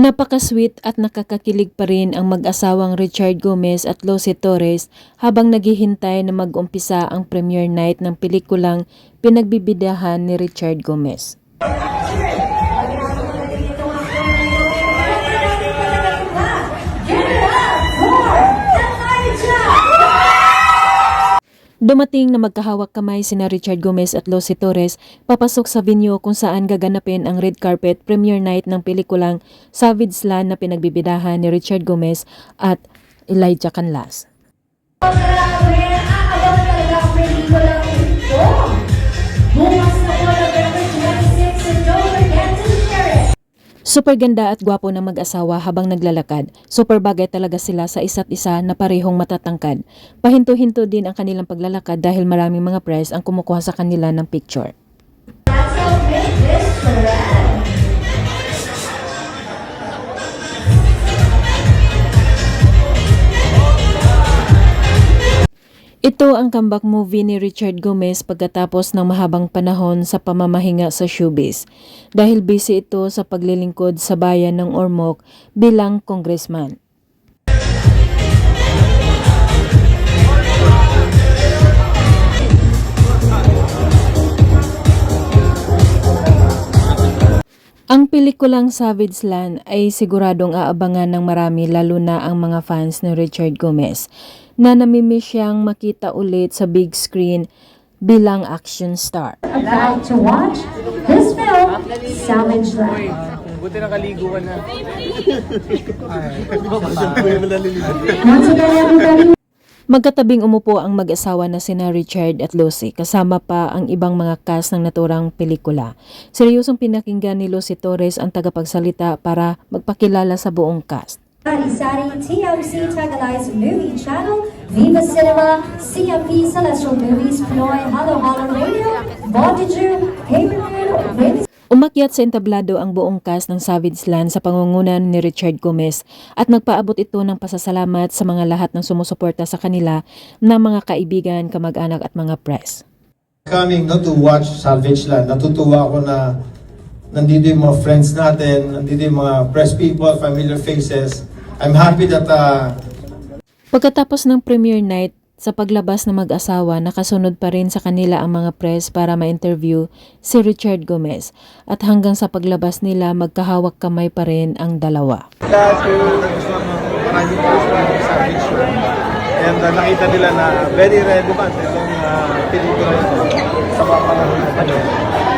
Napaka-sweet at nakakakilig pa rin ang mag-asawang Richard Gomez at Lucy Torres habang naghihintay na mag-umpisa ang premiere night ng pelikulang pinagbibidahan ni Richard Gomez. Dumating na magkahawak kamay sina Richard Gomez at Lucy Torres papasok sa venue kung saan gaganapin ang red carpet premiere night ng pelikulang Savage Land na pinagbibidahan ni Richard Gomez at Elijah Canlas. Super ganda at gwapo ng mag-asawa habang naglalakad. Super bagay talaga sila sa isa't isa na parehong matatangkad. Pahinto-hinto din ang kanilang paglalakad dahil maraming mga press ang kumukuha sa kanila ng picture. That's this Ito ang comeback movie ni Richard Gomez pagkatapos ng mahabang panahon sa pamamahinga sa showbiz dahil busy ito sa paglilingkod sa bayan ng Ormoc bilang congressman. Pelikulang Savage Land ay siguradong aabangan ng marami lalo na ang mga fans ni Richard Gomez na namimiss siyang makita ulit sa big screen bilang action star. About to watch this film, Savage Land. Buti nakaliguan na. Once again, everybody, Magkatabing umupo ang mag-asawa na sina Richard at Lucy kasama pa ang ibang mga cast ng naturang pelikula. Seryosong pinakinggan ni Lucy Torres ang tagapagsalita para magpakilala sa buong cast. Sari TMC Tagalay's Movie Channel, Viva Cinema, CMP Celestial Movies, Pinoy, Hello Hello Radio, Movies Umakyat sa entablado ang buong cast ng Savage Land sa pangungunan ni Richard Gomez at nagpaabot ito ng pasasalamat sa mga lahat ng sumusuporta sa kanila na mga kaibigan, kamag-anak at mga press. coming no, to watch Salvage Land, natutuwa ako na nandito yung mga friends natin, nandito yung mga press people, familiar faces. I'm happy that uh, Pagkatapos ng premiere night, sa paglabas ng mag-asawa, nakasunod pa rin sa kanila ang mga press para ma-interview si Richard Gomez at hanggang sa paglabas nila magkahawak kamay pa rin ang dalawa. And uh, nakita nila na very relevant itong uh, pelikula ito sa mga panahon natin.